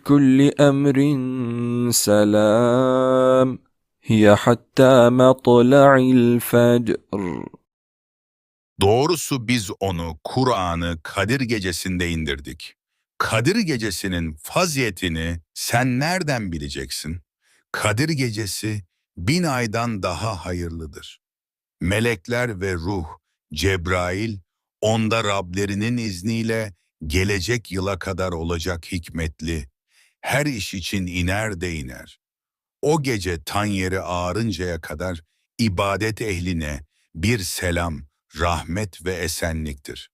كل أمر سلام هي حتى مطلع الفجر Doğrusu biz onu, Kur'an'ı Kadir Gecesi'nde indirdik. Kadir Gecesi'nin faziyetini sen nereden bileceksin? Kadir Gecesi bin aydan daha hayırlıdır. Melekler ve ruh, Cebrail, onda Rablerinin izniyle gelecek yıla kadar olacak hikmetli, her iş için iner de iner. O gece tan yeri ağarıncaya kadar ibadet ehline bir selam, rahmet ve esenliktir.